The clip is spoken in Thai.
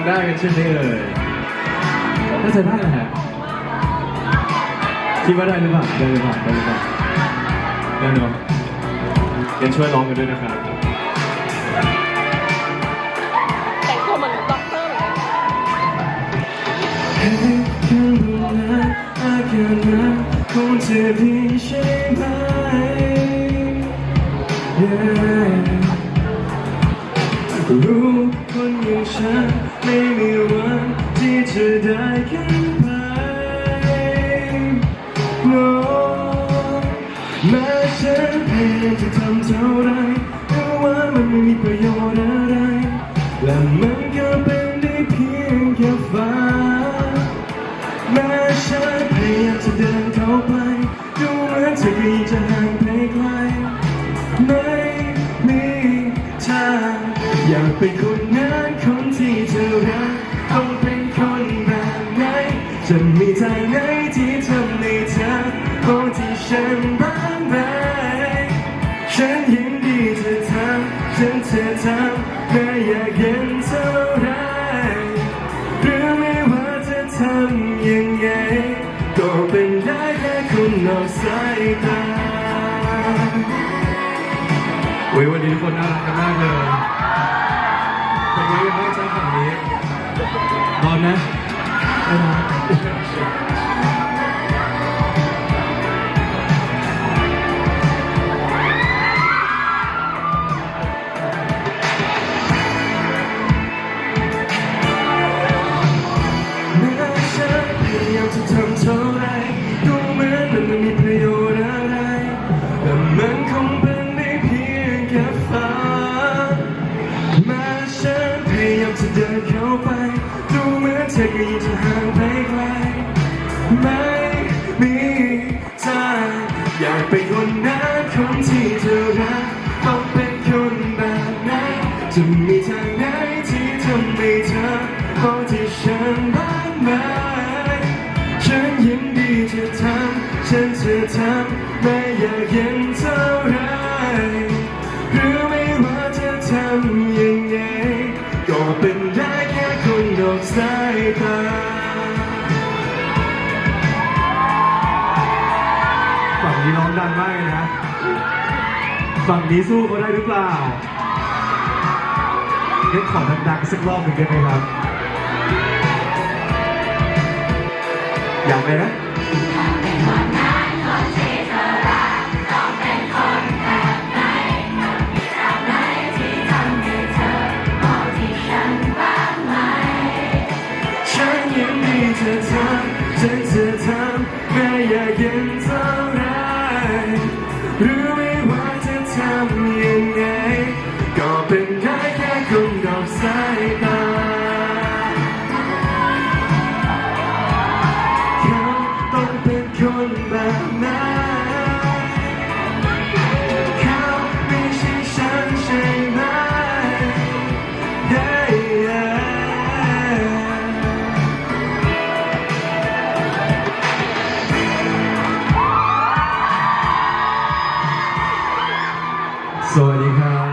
องได้กันใช่ไหมเอ่ยน่าจะได้นะฮะคิดว่าได้หรือเปล่าได้หรือเปล่าได้หรือเปล่าได้เนอะงั้นช่วยร้องกันด้วยนะครับแต่งตัวเหมือนด็อกเตอร์เหมือนกันให้ฉันรู้นะอาการนั้นคงจะดีใช่ไหม Yeah รู้คนอย่างฉันไม่มีวันที่จะได้ขึ้นไป No แม้ฉันพยายามจะทำเท่าไรแต่ว่ามันไม่มีประโยชน์อะไร และมันก็เป็นได้เพียงแค่ฝันแม้ฉันพยายามจะเดินเข้าไปดูเหมือนเธอก็ยิ่งจะห่างไปไกลไม่ อยากเป็นคนนั้นคนที่เธอรักต้องเป็นคนแบบไหนจะมีทางไหนที่ทำให้เธอพอที่ฉันบ้างไหมฉันยินดีจะทำฉันจะทำแม้อยากเห็นเท่าไรหรือไม่ว่าจะทำยังไงก็เป็นได้แค่คนนอกสายตาเว้ยวันนี้ทุกคนน่ารักกันมากเลย ไม่ ธอก็ยิ่งจะห่างไปไกลไม่มีทางอยากเป็นคนนั้นคนที่เธอรักต้องเป็นคนแบบไหนจะมีทางไหนที่ทำให้เธอพอที่ฉันบ้างไหมฉันยินดีจะทำฉันจะทำไม่อยากเห็น ดังมากเลยนะ ฝั่งนี้สู้เขาได้หรือเปล่าเล่นขอดังๆสักรอบหนึ่งได้ไหมครับ อยากไหมนะฉันยินดีจะทำฉันจะ รือไม่ว่าจะทำยังไงก็เป็น สวัสดีครับ